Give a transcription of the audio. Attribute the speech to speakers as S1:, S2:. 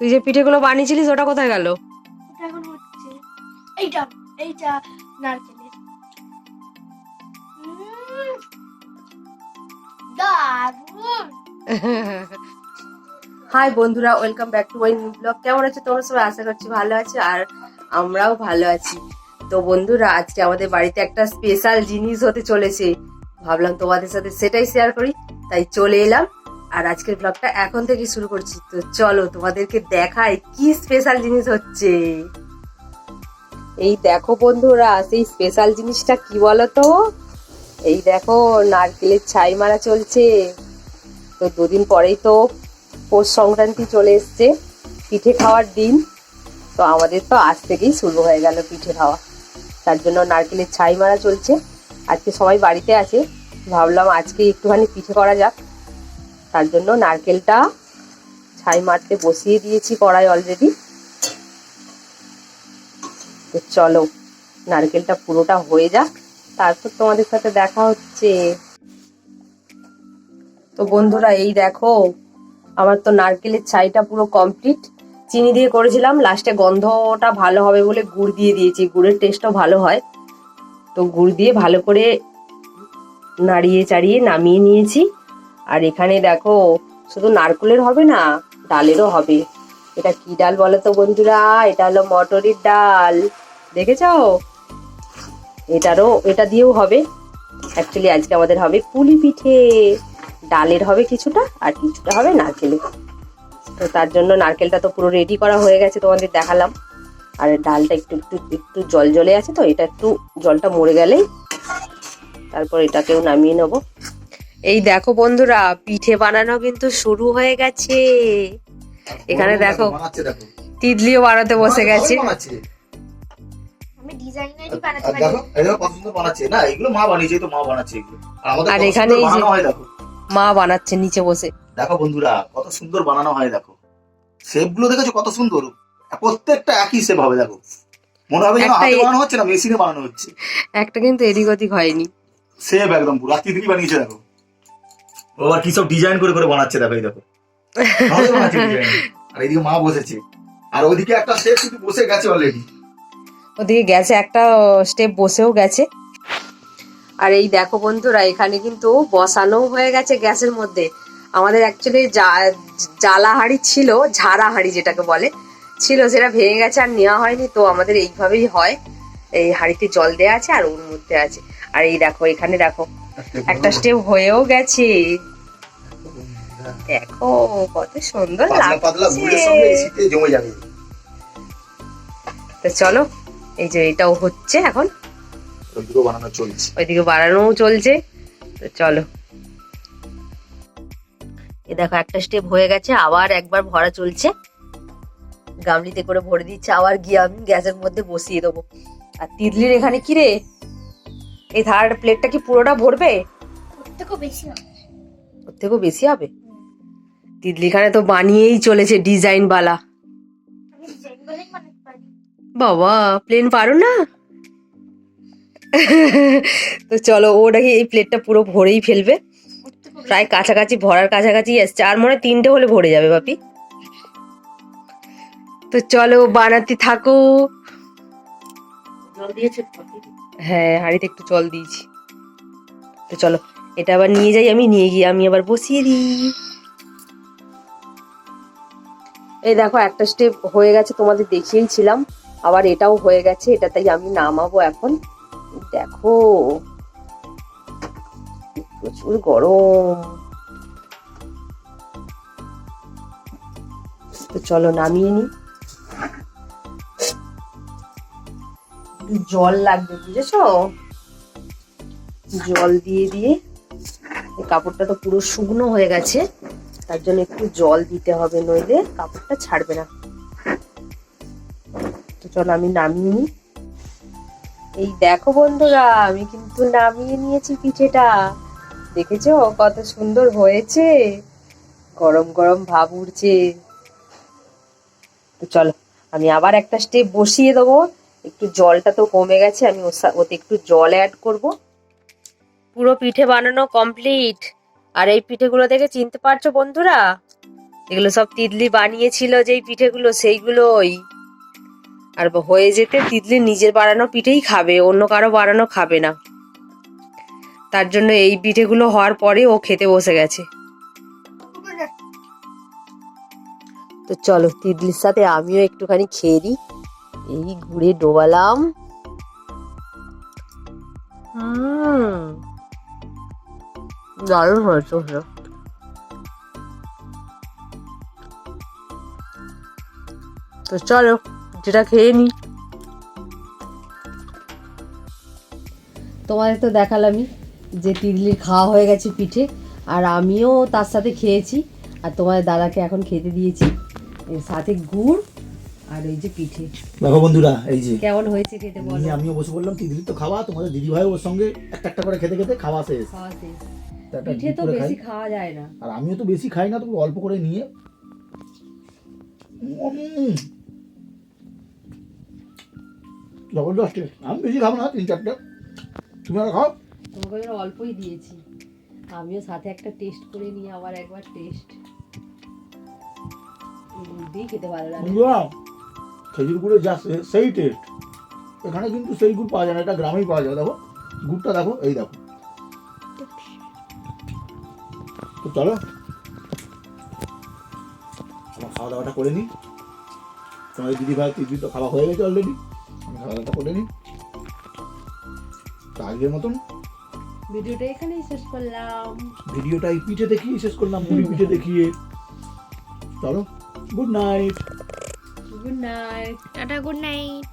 S1: তুই যে পিঠেগুলো বানিয়েছিলিস ওটা কোথায় গেল?
S2: এটা এখন হচ্ছে এইটা এইটা নারকেলের। দারুণ।
S1: হাই বন্ধুরা welcome back to my new blog. কেমন আছে? তোমরা সবাই আশা করছি ভালো আছো আর আমরাও ভালো আছি। তো বন্ধুরা আজকে আমাদের বাড়িতে একটা স্পেশাল জিনিস হতে চলেছে। ভাবলাম তোমাদের সাথে সেটাই শেয়ার করি তাই চলে এলাম। আর আজকের ব্লগটা এখন থেকে শুরু করছি। তো চলো তোমাদেরকে দেখাই কি স্পেশাল জিনিস হচ্ছে। এই দেখো বন্ধুরা, সেই স্পেশাল জিনিসটা কি বলো তো এই দেখো, নারকেলের ছাই মারা চলছে। তো দুদিন পরেই তো পৌষ সংক্রান্তি চলে এসছে, পিঠে খাওয়ার দিন। তো আমাদের তো আজ থেকেই শুরু হয়ে গেল পিঠে খাওয়া। তার জন্য নারকেলের ছাই মারা চলছে। আজকে সবাই বাড়িতে আছে। ভাবলাম আজকে একটুখানি পিঠে করা যাক। তার জন্য নারকেলটা ছাই মারতে বসিয়ে দিয়েছি কড়াই অলরেডি তো চলো, নারকেলটা পুরোটা হয়ে যাক, তারপর তোমাদের সাথে দেখা হচ্ছে। তো বন্ধুরা, এই দেখো, আমার তো নারকেলের ছাইটা পুরো কমপ্লিট চিনি দিয়ে করেছিলাম, লাস্টে গন্ধটা ভালো হবে বলে গুড় দিয়ে দিয়েছি, গুড়ের টেস্টও ভালো হয়। তো গুড় দিয়ে ভালো করে নাড়িয়ে চাড়িয়ে নামিয়ে নিয়েছি। আর এখানে দেখো, শুধু নারকেলের হবে না, ডালেরও হবে। এটা কি ডাল বলো তো বন্ধুরা? এটা হলো মটরের ডাল। দেখেছ? এটারও, এটা দিয়েও হবে। অ্যাকচুয়ালি আজকে আমাদের হবে পুলি পিঠে। ডালের হবে কিছুটা, আর কিছুটা হবে নারকেলের তো তার জন্য নারকেলটা তো পুরো রেডি করা হয়ে গেছে তোমাদের দেখালাম। আর ডালটা একটু একটু একটু জল জলে আছে তো, এটা একটু জলটা মরে গেলেই তারপর এটাকেও নামিয়ে নেব। এই দেখো বন্ধুরা পিঠে বানানো কিন্তু শুরু হয়ে গেছে। এখানে দেখো তিতলিও বানাতে বসে গেছে।
S2: ডিজাইনারই বানাতে
S3: আর
S1: এখানে এই যে-
S3: হয়
S1: মা বানাচ্ছে নিচে বসে।
S3: দেখো বন্ধুরা কত সুন্দর বানানো হয় দেখো। শেপগুলো দেখেছ কত সুন্দর? প্রত্যেকটা একই শেপ হবে দেখো। মনে হবে যেন
S1: একটা
S3: হাতে বানানো হচ্ছে না মেশিনে বানানো হচ্ছে।
S1: একটা কিন্তু এদিক ওদিক হয়নি।
S3: শেপ একদম পুরো। আর তিতলি বানিয়েছে দেখো। ও আর কি সব ডিজাইন করে করে বানাচ্ছে দেখো এই দেখো। আর এইদিকে মা বসেছে। আর ওইদিকে একটা শেপ কিন্তু বসে গেছে অলরেডি
S1: ওদিকে গেছে, একটা স্টেপ বসেও গেছে। আর এই দেখো বন্ধুরা, এখানে কিন্তু বসানো হয়ে গেছে গ্যাসের মধ্যে। আমাদের অ্যাকচুয়ালি জ্বালা হাঁড়ি ছিল, ঝাড়া হাঁড়ি যেটাকে বলে, ছিল সেটা ভেঙে গেছে আর নেওয়া হয়নি, তো আমাদের এইভাবেই হয়। এই হাঁড়িতে জল দেওয়া আছে আর ওর মধ্যে আছে। আর এই দেখো, এখানে দেখো একটা স্টেপ হয়েও গেছে। দেখো কত সুন্দর লাগছে। তো চলো এই যে এটাও হচ্ছে এখন।
S3: ওইদিকেও বানানো চলছে।
S1: ওইদিকে বাড়ানোও চলছে। তো চলো। এ দেখো একটা স্টেপ হয়ে গেছে আবার একবার ভরা চলছে। গামলিতে করে ভরে দিচ্ছে আবার গিয়ে আমি গ্যাসের মধ্যে বসিয়ে দেবো। আর তিতলির এখানে কি রে? এই থার্ড প্লেটটা কি পুরোটা ভরবে?
S2: ওর থেকেও বেশি হবে।
S1: ওর থেকেও বেশি হবে? তিতলি এখানে তো বানিয়েই চলেছে ডিজাইন বালা। বাবা প্লেন পারো না? তো চলো ও নাকি এই প্লেটটা পুরো ভরেই ফেলবে। প্রায় কাছাকাছি ভরার কাছাকাছি এসছে। আর মনে তিনটে হলে ভরে যাবে বাপি তো চলো বানাতে থাকো।
S2: জল দিয়েছে
S1: হ্যাঁ হাঁড়িতে একটু জল দিয়েছি। তো চলো, এটা আবার নিয়ে যাই, আমি নিয়ে গিয়ে আমি আবার বসিয়ে দিই। এই দেখো, একটা স্টেপ হয়ে গেছে, তোমাদের দেখিয়েই ছিলাম আবার এটাও হয়ে গেছে, এটা তাই আমি নামাবো এখন। দেখো, প্রচুর গরম। তো চলো, নামিয়ে নি জল লাগবে, বুঝেছ? জল দিয়ে দিয়ে কাপড়টা তো পুরো শুকনো হয়ে গেছে, তার জন্য একটু জল দিতে হবে, নইলে কাপড়টা ছাড়বে না। তো চলো আমি নামিয়ে নিই। এই দেখো বন্ধুরা, আমি কিন্তু নামিয়ে নিয়েছি পিঠেটা। দেখেছ? কত সুন্দর হয়েছে। গরম গরম ভাব উঠছে তো চলো, আমি আবার একটা স্টেপ বসিয়ে দেবো। একটু জলটা তো কমে গেছে, আমি ওতে একটু জল অ্যাড করব। পুরো পিঠে বানানো কমপ্লিট আর এই পিঠেগুলো দেখে চিনতে পারছ বন্ধুরা? এগুলো সব তিতলি বানিয়েছিল যেই পিঠেগুলো, সেইগুলোই। আর হয়ে যেতে তিতলি নিজের বানানো পিঠেই খাবে, অন্য কারও বানানো খাবে না। তার জন্য এই পিঠেগুলো হওয়ার পরে ও খেতে বসে গেছে। তো চলো, তিতলির সাথে আমিও একটুখানি খেয়ে দিই এই ঘুরে ডোবালাম। হুম। দারুণ হয়েছে ওটা। তো চলো, যেটা খেয়ে নি। তোমাদের তো দেখালামই যে তিতলির খাওয়া হয়ে গেছে পিঠে, আর আমিও তার সাথে খেয়েছি। আর তোমাদের দাদাকে এখন খেতে দিয়েছি। এর সাথে গুড় আর ওই যে পিঠে।
S3: দেখো বন্ধুরা এই যে।
S1: কেমন হয়েছে খেতে বলো?
S3: আমিও বসে বললাম দিদি তো খাওয়া তোমাদের দিদি ভাই ওর সঙ্গে একটা একটা করে খেতে খেতে খাওয়া শেষ।
S1: খাওয়া শেষ। পিঠে তো বেশি খাওয়া যায় না।
S3: আর আমিও তো বেশি খাই না তবু অল্প করে নিয়ে। জবরদস্ত আমি বেশি খাব না তিন চারটে। তুমি আর খাও।
S1: তোমাকে অল্পই দিয়েছি। আমিও সাথে একটা টেস্ট করে নিয়ে আবার একবার টেস্ট। দিয়ে খেতে ভালো লাগে।
S3: খেজুর গুড়ের যা সেই টেস্ট এখানে কিন্তু সেই গুড় পাওয়া যায় না এটা গ্রামেই পাওয়া যায়। দেখো গুড়টা দেখো এই দেখো। তো চলো আমার খাওয়া দাওয়াটা করে নিই। তোমাদের দিদি ভাই দিদি তো খাওয়া হয়ে গেছে অলরেডি আমি খাওয়া দাওয়াটা করে নিই। তো আজকের মতন
S1: ভিডিওটা এখানেই শেষ করলাম।
S3: ভিডিওটা এই পিঠে দেখিয়ে শেষ করলাম মুড়ি পিঠে দেখিয়ে। চলো good night
S1: good night
S2: tata good night